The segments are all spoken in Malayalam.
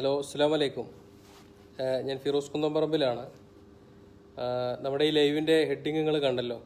ഹലോ അസ്സാം വലൈക്കും ഞാൻ ഫിറോസ് കുന്നംപറമ്പിലാണ്. നമ്മുടെ ഈ ലൈവിന്റെ ഹെഡിങ് നിങ്ങൾ കണ്ടല്ലോ.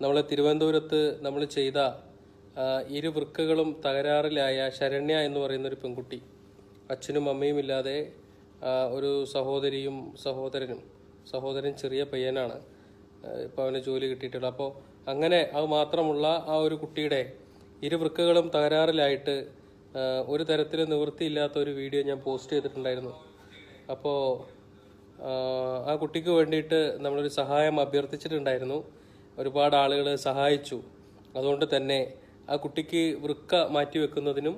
നമ്മൾ തിരുവനന്തപുരത്ത് നമ്മൾ ചെയ്ത ഇരു വൃക്കകളും തകരാറിലായ ശരണ്യ എന്ന് പറയുന്ന ഒരു പെൺകുട്ടി അച്ഛനും അമ്മയും ഇല്ലാതെ ഒരു സഹോദരിയും സഹോദരനും സഹോദരൻ ചെറിയ പയ്യനാണ്. ഇപ്പോൾ അവന് ജോലി കിട്ടിയിട്ടുള്ളത് അപ്പോൾ അങ്ങനെ അത് മാത്രമുള്ള ആ ഒരു കുട്ടിയുടെ ഇരു വൃക്കകളും തകരാറിലായിട്ട് ഒരു തരത്തിൽ നിവൃത്തിയില്ലാത്ത ഒരു വീഡിയോ ഞാൻ പോസ്റ്റ് ചെയ്തിട്ടുണ്ടായിരുന്നു. അപ്പോൾ ആ കുട്ടിക്ക് വേണ്ടിയിട്ട് നമ്മളൊരു സഹായം അഭ്യർത്ഥിച്ചിട്ടുണ്ടായിരുന്നു. ഒരുപാട് ആളുകൾ സഹായിച്ചു. അതുകൊണ്ട് തന്നെ ആ കുട്ടിക്ക് വൃക്ക മാറ്റി വെക്കുന്നതിനും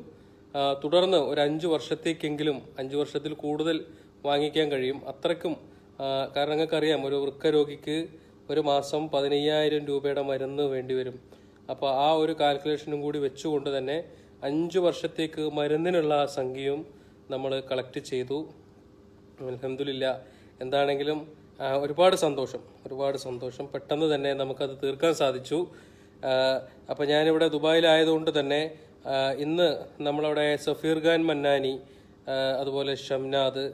തുടർന്ന് ഒരു അഞ്ച് വർഷത്തേക്കെങ്കിലും അഞ്ച് വർഷത്തിൽ കൂടുതൽ വാങ്ങിക്കാൻ കഴിയും. അത്രയ്ക്കും കാരണം നിങ്ങൾക്കറിയാം ഒരു വൃക്ക രോഗിക്ക് ഒരു മാസം പതിനയ്യായിരം രൂപയുടെ മരുന്ന് വേണ്ടി വരും അപ്പോൾ ആ ഒരു കാൽക്കുലേഷനും കൂടി വെച്ചുകൊണ്ട് തന്നെ അഞ്ച് വർഷത്തേക്ക് മരുന്നിനുള്ള സംഖ്യയും നമ്മൾ കളക്ട് ചെയ്തു. അലഹമില്ല എന്താണെങ്കിലും ഒരുപാട് സന്തോഷം ഒരുപാട് സന്തോഷം. പെട്ടെന്ന് തന്നെ നമുക്കത് തീർക്കാൻ സാധിച്ചു. അപ്പോൾ ഞാനിവിടെ ദുബായിലായതുകൊണ്ട് തന്നെ ഇന്ന് നമ്മളവിടെ സഫീർ ഖാൻ മന്നാനി അതുപോലെ ഷംനാദ്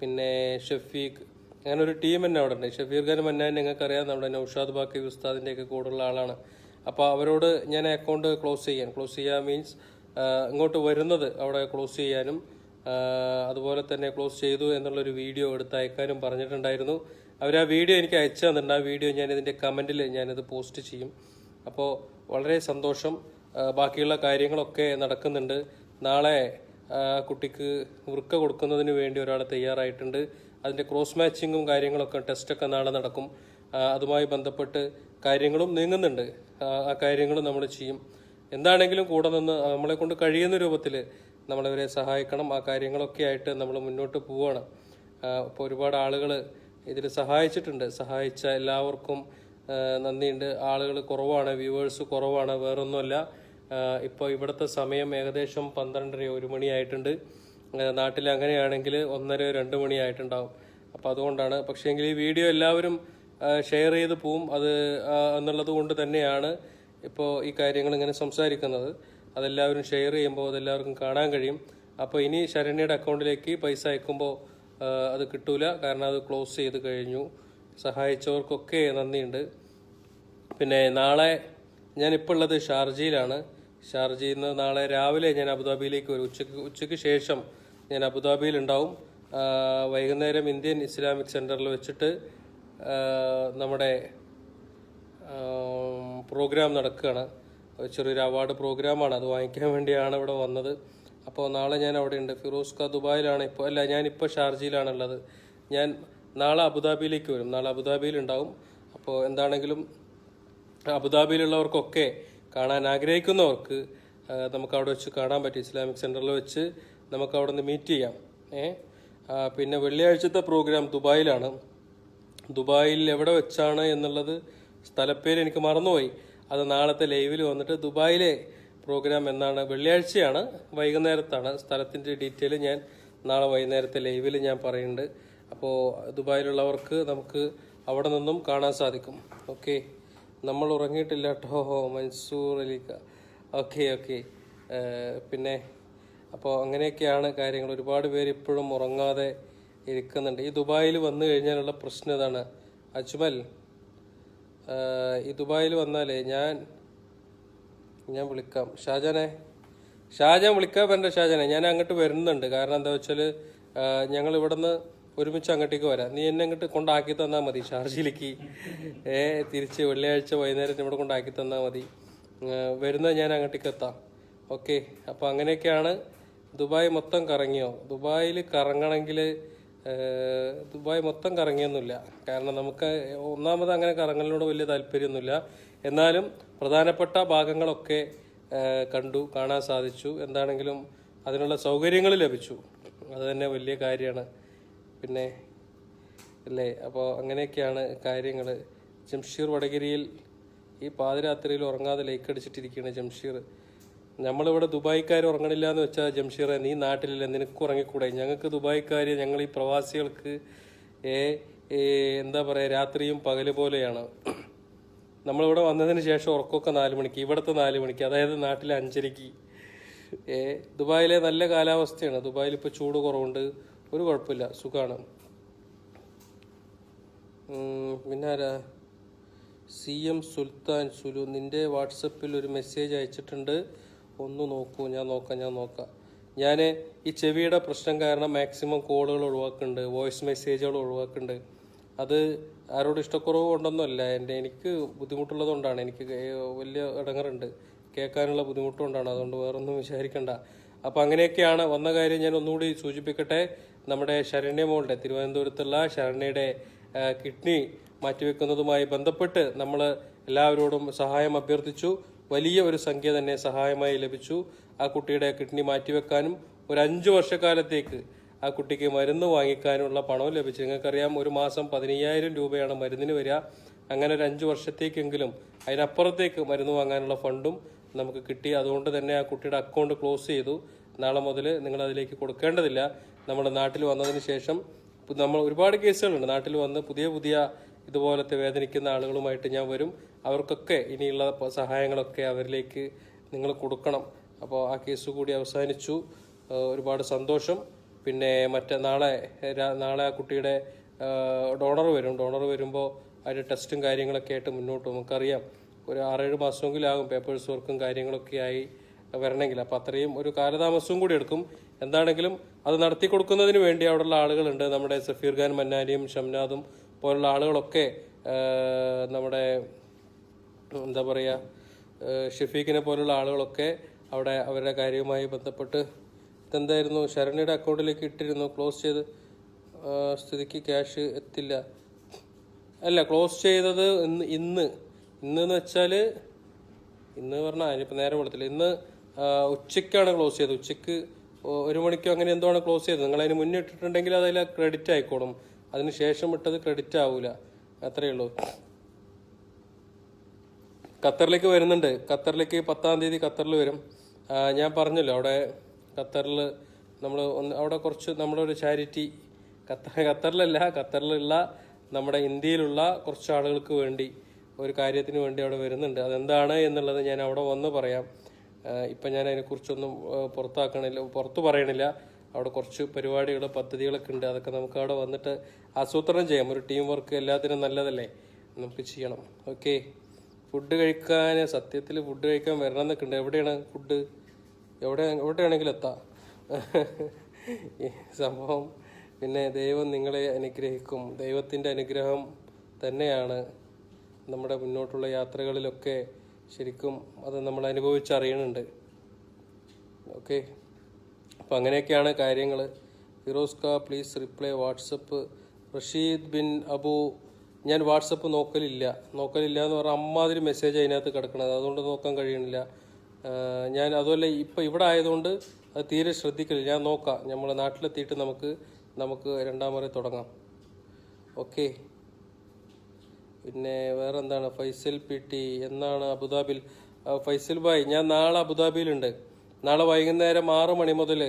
പിന്നെ ഷഫീഖ് അങ്ങനെ ഒരു ടീം തന്നെ അവിടെ ഉണ്ട് ഷഫീർ ഖാൻ മന്നാനി നിങ്ങൾക്കറിയാം നമ്മുടെ നൌഷാദ് ബാക്കി ഉസ്താദിന്റെയൊക്കെ കൂടുള്ള ആളാണ്. അപ്പോൾ അവരോട് ഞാൻ അക്കൗണ്ട് ക്ലോസ് ചെയ്യാൻ. ക്ലോസ് ചെയ്യുക മീൻസ് ഇങ്ങോട്ട് വരുന്നത് അവിടെ ക്ലോസ് ചെയ്യാനും അതുപോലെ തന്നെ ക്ലോസ് ചെയ്തു എന്നുള്ളൊരു വീഡിയോ എടുത്ത് അയക്കാനും പറഞ്ഞിട്ടുണ്ടായിരുന്നു. അവർ ആ വീഡിയോ എനിക്ക് അയച്ചു തന്നിട്ടുണ്ട്. ആ വീഡിയോ ഞാൻ ഇതിന്റെ കമന്റിൽ ഞാനിത് പോസ്റ്റ് ചെയ്യും. അപ്പോൾ വളരെ സന്തോഷം. ബാക്കിയുള്ള കാര്യങ്ങളൊക്കെ നടക്കുന്നുണ്ട്. നാളെ കുട്ടിക്ക് വൃക്ക കൊടുക്കുന്നതിന് വേണ്ടി ഒരാൾ തയ്യാറായിട്ടുണ്ട്. അതിന്റെ ക്രോസ് മാച്ചിങ്ങും കാര്യങ്ങളൊക്കെ ടെസ്റ്റൊക്കെ നാളെ നടക്കും. അതുമായി ബന്ധപ്പെട്ട് കാര്യങ്ങളും നീങ്ങുന്നുണ്ട്. ആ, കാര്യങ്ങളും നമ്മൾ ചെയ്യും. എന്താണെങ്കിലും കൂടെ നിന്ന് നമ്മളെ കൊണ്ട് കഴിയുന്ന രൂപത്തിൽ നമ്മളവരെ സഹായിക്കണം. ആ കാര്യങ്ങളൊക്കെ ആയിട്ട് നമ്മൾ മുന്നോട്ട് പോവുകയാണ് ഇപ്പോൾ ഒരുപാട് ആളുകൾ ഇതിൽ സഹായിച്ചിട്ടുണ്ട്. സഹായിച്ച എല്ലാവർക്കും നന്ദിയുണ്ട്. ആളുകൾ കുറവാണ് വ്യൂവേഴ്സ് കുറവാണ് വേറൊന്നുമല്ല. ഇപ്പോൾ ഇവിടുത്തെ സമയം ഏകദേശം പന്ത്രണ്ടര ഒരു മണിയായിട്ടുണ്ട്. നാട്ടിൽ അങ്ങനെയാണെങ്കിൽ ഒന്നര രണ്ട് മണിയായിട്ടുണ്ടാവും അപ്പോൾ അതുകൊണ്ടാണ്. പക്ഷേങ്കിൽ ഈ വീഡിയോ എല്ലാവരും ഷെയർ ചെയ്ത് പോവും. അത് എന്നുള്ളത് കൊണ്ട് തന്നെയാണ് ഇപ്പോൾ ഈ കാര്യങ്ങൾ ഇങ്ങനെ സംസാരിക്കുന്നത്. അതെല്ലാവരും ഷെയർ ചെയ്യുമ്പോൾ അതെല്ലാവർക്കും കാണാൻ കഴിയും. അപ്പോൾ ഇനി ശരണ്യയുടെ അക്കൗണ്ടിലേക്ക് പൈസ അയക്കുമ്പോൾ അത് കിട്ടൂല. കാരണം അത് ക്ലോസ് ചെയ്ത് കഴിഞ്ഞു. സഹായിച്ചവർക്കൊക്കെ നന്ദിയുണ്ട്. പിന്നെ നാളെ ഞാനിപ്പോൾ ഉള്ളത് ഷാർജയിലാണ്. ഷാർജയിൽ നിന്ന് നാളെ രാവിലെ ഞാൻ അബുദാബിയിലേക്ക് വരും. ഉച്ചയ്ക്ക് ഉച്ചയ്ക്ക് ശേഷം ഞാൻ അബുദാബിയിൽ ഉണ്ടാവും വൈകുന്നേരം ഇന്ത്യൻ ഇസ്ലാമിക് സെന്ററിൽ വെച്ചിട്ട് നമ്മുടെ പ്രോഗ്രാം നടക്കുകയാണ്. ചെറിയൊരു അവാർഡ് പ്രോഗ്രാമാണ്. അത് വാങ്ങിക്കാൻ വേണ്ടിയാണ് ഇവിടെ വന്നത്. അപ്പോൾ നാളെ ഞാൻ അവിടെ ഉണ്ട്. ഫിറോസ് ഖാ ദുബായിലാണ് ഇപ്പോൾ. അല്ല ഞാനിപ്പോൾ ഷാർജയിലാണുള്ളത്. ഞാൻ നാളെ അബുദാബിയിലേക്ക് വരും. നാളെ അബുദാബിയിൽ ഉണ്ടാവും അപ്പോൾ എന്താണെങ്കിലും അബുദാബിയിലുള്ളവർക്കൊക്കെ കാണാൻ ആഗ്രഹിക്കുന്നവർക്ക് നമുക്ക് അവിടെ വെച്ച് കാണാൻ പറ്റും. ഇസ്ലാമിക് സെന്ററിൽ വെച്ച് നമുക്ക് അവിടെ നിന്ന് മീറ്റ് ചെയ്യാം. ഏ? പിന്നെ വെള്ളിയാഴ്ചത്തെ പ്രോഗ്രാം ദുബായിലാണ്. ദുബായിൽ എവിടെ വെച്ചാണ് എന്നുള്ളത് സ്ഥലപ്പേര് എനിക്ക് മറന്നുപോയി. അത് നാളത്തെ ലൈവിൽ വന്നിട്ട് ദുബായിലെ പ്രോഗ്രാം എന്നാണ് വെള്ളിയാഴ്ചയാണ് വൈകുന്നേരത്താണ്. സ്ഥലത്തിന്റെ ഡീറ്റെയിൽ ഞാൻ നാളെ വൈകുന്നേരത്തെ ലൈവിൽ ഞാൻ പറയുന്നുണ്ട്. അപ്പോൾ ദുബായിലുള്ളവർക്ക് നമുക്ക് അവിടെ നിന്നും കാണാൻ സാധിക്കും. ഓക്കെ? നമ്മൾ ഉറങ്ങിയിട്ടില്ല കേട്ടോ മൻസൂർ അലിക്ക. Okay okay. പിന്നെ അപ്പോൾ അങ്ങനെയൊക്കെയാണ് കാര്യങ്ങൾ. ഒരുപാട് പേര് ഇപ്പോഴും ഉറങ്ങാതെ ഇരിക്കുന്നുണ്ട്. ഈ ദുബായിൽ വന്നു കഴിഞ്ഞാലുള്ള പ്രശ്നം ഇതാണ്. അജ്മൽ ഈ ദുബായിൽ വന്നാലേ ഞാൻ ഞാൻ വിളിക്കാം. ഷാജാനെ ഷാജാൻ വിളിക്കാൻ വരണ്ട ഷാജാനെ. ഞാൻ അങ്ങോട്ട് വരുന്നുണ്ട്. കാരണം എന്താ വെച്ചാൽ ഞങ്ങൾ ഇവിടുന്ന് ഒരുമിച്ച് അങ്ങോട്ടേക്ക് വരാം. നീ എന്നെ അങ്ങോട്ട് കൊണ്ടാക്കി തന്നാൽ മതി ഷാർജയിലേക്ക്. ഏ തിരിച്ച് വെള്ളിയാഴ്ച വൈകുന്നേരം ഇവിടെ കൊണ്ടാക്കി തന്നാൽ മതി. വരുന്ന ഞാൻ അങ്ങോട്ടേക്ക് എത്താം. ഓക്കെ. അപ്പോൾ അങ്ങനെയൊക്കെയാണ് ദുബായ് മൊത്തം കറങ്ങിയോ? ദുബായിൽ കറങ്ങണമെങ്കിൽ ദുബായ് മൊത്തം കറങ്ങിയൊന്നുമില്ല. കാരണം നമുക്ക് ഒന്നാമത് അങ്ങനെ കറങ്ങലിനോട് വലിയ താല്പര്യമൊന്നുമില്ല. എന്നാലും പ്രധാനപ്പെട്ട ഭാഗങ്ങളൊക്കെ കണ്ടു കാണാൻ സാധിച്ചു. എന്താണെങ്കിലും അതിനുള്ള സൗകര്യങ്ങൾ ലഭിച്ചു. അത് തന്നെ വലിയ കാര്യമാണ്. പിന്നെ അല്ലേ? അപ്പോൾ അങ്ങനെയൊക്കെയാണ് കാര്യങ്ങൾ. ജംഷീർ വടകരയിൽ ഈ പാതിരാത്രിയിൽ ഉറങ്ങാതെ ലൈക്ക് അടിച്ചിട്ടിരിക്കുകയാണ് ജംഷീർ. നമ്മളിവിടെ ദുബായിക്കാർ ഉറങ്ങണില്ല എന്ന് വെച്ചാൽ ജംഷീറെ നീ നാട്ടിലില്ല നിനക്ക് ഉറങ്ങിക്കൂടെ? ഞങ്ങൾക്ക് ദുബായിക്കാർ ഞങ്ങൾ ഈ പ്രവാസികൾക്ക് എന്താ പറയുക രാത്രിയും പകൽ പോലെയാണ്. നമ്മളിവിടെ വന്നതിന് ശേഷം ഉറക്കമൊക്കെ നാല് മണിക്ക് ഇവിടുത്തെ നാല് മണിക്ക് അതായത് നാട്ടിലെ അഞ്ചരയ്ക്ക്. ദുബായിലെ നല്ല കാലാവസ്ഥയാണ്. ദുബായിൽ ഇപ്പോൾ ചൂട് കുറവുണ്ട്. ഒരു കുഴപ്പമില്ല സുഖമാണ് പിന്നെ ആരാ സി എം സുൽത്താൻ സുലു നിന്റെ വാട്സപ്പിൽ ഒരു മെസ്സേജ് അയച്ചിട്ടുണ്ട്. ഒന്ന് നോക്കൂ ഞാൻ നോക്കാം ഞാൻ നോക്കാം. ഞാൻ ഈ ചെവിയുടെ പ്രശ്നം കാരണം മാക്സിമം കോളുകൾ ഒഴിവാക്കുന്നുണ്ട് വോയിസ് മെസ്സേജുകൾ ഒഴിവാക്കുന്നുണ്ട്. അത് ആരോട് ഇഷ്ടക്കുറവ് കൊണ്ടൊന്നുമല്ല. എന്റെ എനിക്ക് ബുദ്ധിമുട്ടുള്ളതുകൊണ്ടാണ് എനിക്ക് വലിയ ഇടങ്ങറുണ്ട്. കേൾക്കാനുള്ള ബുദ്ധിമുട്ടുകൊണ്ടാണ് അതുകൊണ്ട് വേറൊന്നും വിചാരിക്കണ്ട. അപ്പം അങ്ങനെയൊക്കെയാണ്. വന്ന കാര്യം ഞാൻ ഒന്നുകൂടി സൂചിപ്പിക്കട്ടെ. നമ്മുടെ ശരണ്യ മോളുടെ തിരുവനന്തപുരത്തുള്ള ശരണ്യയുടെ കിഡ്നി മാറ്റിവെക്കുന്നതുമായി ബന്ധപ്പെട്ട് നമ്മൾ എല്ലാവരോടും സഹായം അഭ്യർത്ഥിച്ചു. വലിയ ഒരു സംഖ്യ തന്നെ സഹായമായി ലഭിച്ചു. ആ കുട്ടിയുടെ കിഡ്നി മാറ്റിവെക്കാനും ഒരു അഞ്ചു വർഷക്കാലത്തേക്ക് ആ കുട്ടിക്ക് മരുന്ന് വാങ്ങിക്കാനുള്ള പണവും ലഭിച്ചു. നിങ്ങൾക്കറിയാം ഒരു മാസം പതിനയ്യായിരം രൂപയാണ് മരുന്നിന് വരിക. അങ്ങനെ ഒരു അഞ്ചു വർഷത്തേക്കെങ്കിലും അതിനപ്പുറത്തേക്ക് മരുന്ന് വാങ്ങാനുള്ള ഫണ്ടും നമുക്ക് കിട്ടി. അതുകൊണ്ട് തന്നെ ആ കുട്ടിയുടെ അക്കൗണ്ട് ക്ലോസ് ചെയ്തു. നാളെ മുതൽ നിങ്ങൾ അതിലേക്ക് കൊടുക്കേണ്ടതില്ല. നമ്മുടെ നാട്ടിൽ വന്നതിന് ശേഷം നമ്മൾ ഒരുപാട് കേസുകളുണ്ട്. നാട്ടിൽ വന്ന് പുതിയ പുതിയ ഇതുപോലത്തെ വേദനിക്കുന്ന ആളുകളുമായിട്ട് ഞാൻ വരും. അവർക്കൊക്കെ ഇനിയുള്ള സഹായങ്ങളൊക്കെ അവരിലേക്ക് നിങ്ങൾ കൊടുക്കണം. അപ്പോൾ ആ കേസ് കൂടി അവസാനിച്ചു. ഒരുപാട് സന്തോഷം. പിന്നെ മറ്റേ നാളെ നാളെ ആ കുട്ടിയുടെ ഡോണർ വരും. ഡോണർ വരുമ്പോൾ അതിന്റെ ടെസ്റ്റും കാര്യങ്ങളൊക്കെ ആയിട്ട് മുന്നോട്ട് നമുക്കറിയാം ഒരു ആറേഴ് മാസമെങ്കിലും ആകും പേപ്പേഴ്സ് വർക്കും കാര്യങ്ങളൊക്കെ ആയി വരണമെങ്കിൽ. അപ്പോൾ അത്രയും ഒരു കാലതാമസവും കൂടി എടുക്കും. എന്താണെങ്കിലും അത് നടത്തി കൊടുക്കുന്നതിന് വേണ്ടി അവിടെയുള്ള ആളുകളുണ്ട്. നമ്മുടെ സഫീർ ഖാൻ മന്നാനിയും ഷംനാദും പോലുള്ള ആളുകളൊക്കെ നമ്മുടെ എന്താ പറയുക ഷെഫീഖിനെ പോലുള്ള ആളുകളൊക്കെ അവിടെ അവരുടെ കാര്യവുമായി ബന്ധപ്പെട്ട് ഇതെന്തായിരുന്നു? ശരണ്യയുടെ അക്കൗണ്ടിലേക്ക് ഇട്ടിരുന്നു. ക്ലോസ് ചെയ്ത് സ്ഥിതിക്ക് ക്യാഷ് എത്തില്ല. അല്ല ക്ലോസ് ചെയ്തത് ഇന്ന് ഇന്ന്. ഇന്നെന്ന് വെച്ചാൽ ഇന്ന് പറഞ്ഞാൽ അതിനിപ്പോൾ നേരെ കൊടുത്തില്ല ഇന്ന് ഉച്ചയ്ക്കാണ് ക്ലോസ് ചെയ്തത്. ഉച്ചയ്ക്ക് ഒരു മണിക്കോ അങ്ങനെ എന്തോ ആണ് ക്ലോസ് ചെയ്തത്. നിങ്ങൾ അതിന് മുന്നേ ഇട്ടിട്ടുണ്ടെങ്കിൽ അതിൽ ക്രെഡിറ്റ് ആയിക്കോളും. അതിന് ശേഷം ഇട്ടത് ക്രെഡിറ്റ് ആവില്ല അത്രയേ ഉള്ളൂ. ഖത്തറിലേക്ക് വരുന്നുണ്ട്. ഖത്തറിലേക്ക് പത്താം തീയതി ഖത്തറിൽ വരും. ഞാൻ പറഞ്ഞല്ലോ അവിടെ ഖത്തറിൽ നമ്മൾ ഒന്ന് അവിടെ കുറച്ച് നമ്മുടെ ഒരു ചാരിറ്റി ഖത്തർ ഖത്തറിലല്ല ഖത്തറിലുള്ള നമ്മുടെ ഇന്ത്യയിലുള്ള കുറച്ച് ആളുകൾക്ക് വേണ്ടി ഒരു കാര്യത്തിന് വേണ്ടി അവിടെ വരുന്നുണ്ട്. അതെന്താണ് എന്നുള്ളത് ഞാൻ അവിടെ വന്ന് പറയാം. ഇപ്പം ഞാൻ അതിനെക്കുറിച്ചൊന്നും പുറത്താക്കണില്ല പുറത്ത് പറയണില്ല. അവിടെ കുറച്ച് പരിപാടികൾ പദ്ധതികളൊക്കെ ഉണ്ട്. അതൊക്കെ നമുക്ക് അവിടെ വന്നിട്ട് ആസൂത്രണം ചെയ്യാം. ഒരു ടീം വർക്ക് എല്ലാത്തിനും നല്ലതല്ലേ? നമുക്ക് ചെയ്യണം. ഓക്കെ ഫുഡ് കഴിക്കാൻ സത്യത്തിൽ ഫുഡ് കഴിക്കാൻ വരണം എന്നൊക്കെ ഉണ്ട്. എവിടെയാണ് ഫുഡ്? എവിടെ എവിടെയാണെങ്കിലും എത്താം. സംഭവം പിന്നെ ദൈവം നിങ്ങളെ അനുഗ്രഹിക്കും. ദൈവത്തിന്റെ അനുഗ്രഹം തന്നെയാണ് നമ്മുടെ മുന്നോട്ടുള്ള യാത്രകളിലൊക്കെ ശരിക്കും അത് നമ്മൾ അനുഭവിച്ചറിയണുണ്ട് ഓക്കെ? അപ്പം അങ്ങനെയൊക്കെയാണ് കാര്യങ്ങൾ ഫിറോസ് ക please reply WhatsApp Rasheed Bin Abu ഞാൻ വാട്സപ്പ് നോക്കലില്ല. നോക്കലില്ല എന്ന് പറഞ്ഞാൽ അമ്മാതിരി മെസ്സേജ് അതിനകത്ത് കിടക്കണത്. അതുകൊണ്ട് നോക്കാൻ കഴിയണില്ല. ഞാൻ അതുപോലെ ഇപ്പം ഇവിടെ ആയതുകൊണ്ട് അത് തീരെ ശ്രദ്ധിക്കില്ല ഞാൻ നോക്കാം. നമ്മൾ നാട്ടിലെത്തിയിട്ട് നമുക്ക് നമുക്ക് രണ്ടാം വരെ തുടങ്ങാം. ഓക്കെ. പിന്നെ വേറെ എന്താണ് ഫൈസൽ പി ടി എന്നാണ് അബുദാബിയിൽ. ഫൈസൽ ഭായ് ഞാൻ നാളെ അബുദാബിയിലുണ്ട്. നാളെ വൈകുന്നേരം ആറ് മണി മുതൽ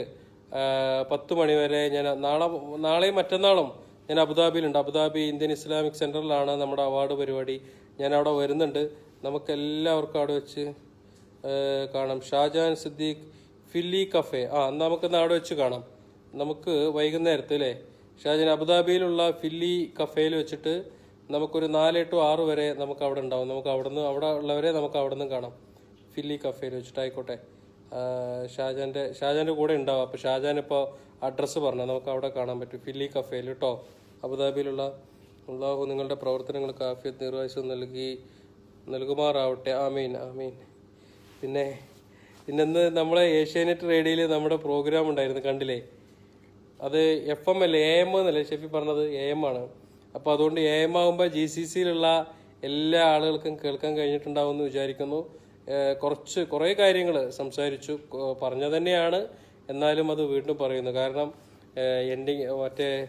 പത്ത് മണി വരെ ഞാൻ നാളെ നാളെയും മറ്റന്നാളും ഞാൻ അബുദാബിയിലുണ്ട്. അബുദാബി ഇന്ത്യൻ ഇസ്ലാമിക് സെന്ററിലാണ് നമ്മുടെ അവാർഡ് പരിപാടി. ഞാൻ അവിടെ വരുന്നുണ്ട്. നമുക്ക് എല്ലാവർക്കും അവിടെ വെച്ച് കാണാം. Shajan Siddique Filli cafe. ആ എന്നാ നമുക്ക് ഇന്ന് അവിടെ വെച്ച് കാണാം. നമുക്ക് വൈകുന്നേരത്ത് അല്ലേ ഷാജാൻ അബുദാബിയിലുള്ള ഫില്ലി കഫേയിൽ വെച്ചിട്ട് നമുക്കൊരു നാല് ടു ആറ് വരെ നമുക്ക് അവിടെ ഉണ്ടാവും. നമുക്ക് അവിടെ നിന്ന് അവിടെ ഉള്ളവരെ നമുക്ക് അവിടെ നിന്ന് കാണാം. ഫില്ലി കഫേയിൽ വെച്ചിട്ട് ആയിക്കോട്ടെ. ഷാജാന്റെ ഷാജാന്റെ കൂടെ ഉണ്ടാവും. അപ്പോൾ ഷാജാൻ ഇപ്പോൾ അഡ്രസ്സ് പറഞ്ഞാൽ നമുക്ക് അവിടെ കാണാൻ പറ്റും. ഫില്ലി കഫേൽ കേട്ടോ അബുദാബിയിലുള്ള അള്ളാഹു നിങ്ങളുടെ പ്രവർത്തനങ്ങൾക്ക് ആഫിയത്ത് നിർവഹിച്ചു നൽകി നൽകുമാറാവട്ടെ. ആമീൻ ആമീൻ. പിന്നെ പിന്നെന്ന് നമ്മളെ ഏഷ്യാനെറ്റ് റേഡിയോയിൽ നമ്മുടെ പ്രോഗ്രാം ഉണ്ടായിരുന്നു കണ്ടില്ലേ? അത് എഫ് എം അല്ലേ എ എം എന്നല്ലേ ഷെഫി പറഞ്ഞത്? എ എം ആണ്. അപ്പോൾ അതുകൊണ്ട് എ എം ആകുമ്പോൾ ജി സി സിയിലുള്ള എല്ലാ ആളുകൾക്കും കേൾക്കാൻ കഴിഞ്ഞിട്ടുണ്ടാവുമെന്ന് വിചാരിക്കുന്നു. കുറച്ച് കുറേ കാര്യങ്ങൾ സംസാരിച്ചു പറഞ്ഞു തന്നെയാണ്. എന്നാലും അത് വീണ്ടും പറയുന്നു. കാരണം എൻഡിങ് മറ്റേ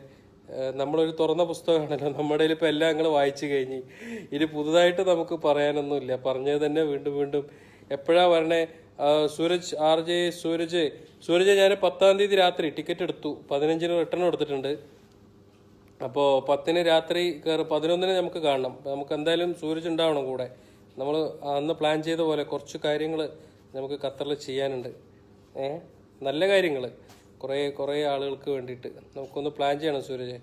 ഏഹ് നമ്മളൊരു തുറന്ന പുസ്തകമാണല്ലോ. നമ്മുടെ ഇപ്പോൾ എല്ലാം ഞങ്ങൾ വായിച്ചു കഴിഞ്ഞ്. ഇനി പുതുതായിട്ട് നമുക്ക് പറയാനൊന്നുമില്ല. പറഞ്ഞത് തന്നെ വീണ്ടും വീണ്ടും എപ്പോഴാ വരണേ? സൂരജ് ആർ ജെ സൂരജ് സൂരജ് ഞാൻ പത്താം തീയതി രാത്രി ടിക്കറ്റ് എടുത്തു. പതിനഞ്ചിന് റിട്ടേൺ എടുത്തിട്ടുണ്ട് അപ്പോൾ പത്തിന് രാത്രി കയറി പതിനൊന്നിന് നമുക്ക് കാണണം. നമുക്ക് എന്തായാലും സൂരജ് ഉണ്ടാവണം കൂടെ. നമ്മൾ അന്ന് പ്ലാൻ ചെയ്ത പോലെ കുറച്ച് കാര്യങ്ങൾ നമുക്ക് ഖത്തറിൽ ചെയ്യാനുണ്ട്. ഏ? നല്ല കാര്യങ്ങൾ കുറേ കുറേ ആളുകൾക്ക് വേണ്ടിയിട്ട് നമുക്കൊന്ന് പ്ലാൻ ചെയ്യണം സൂരജ്.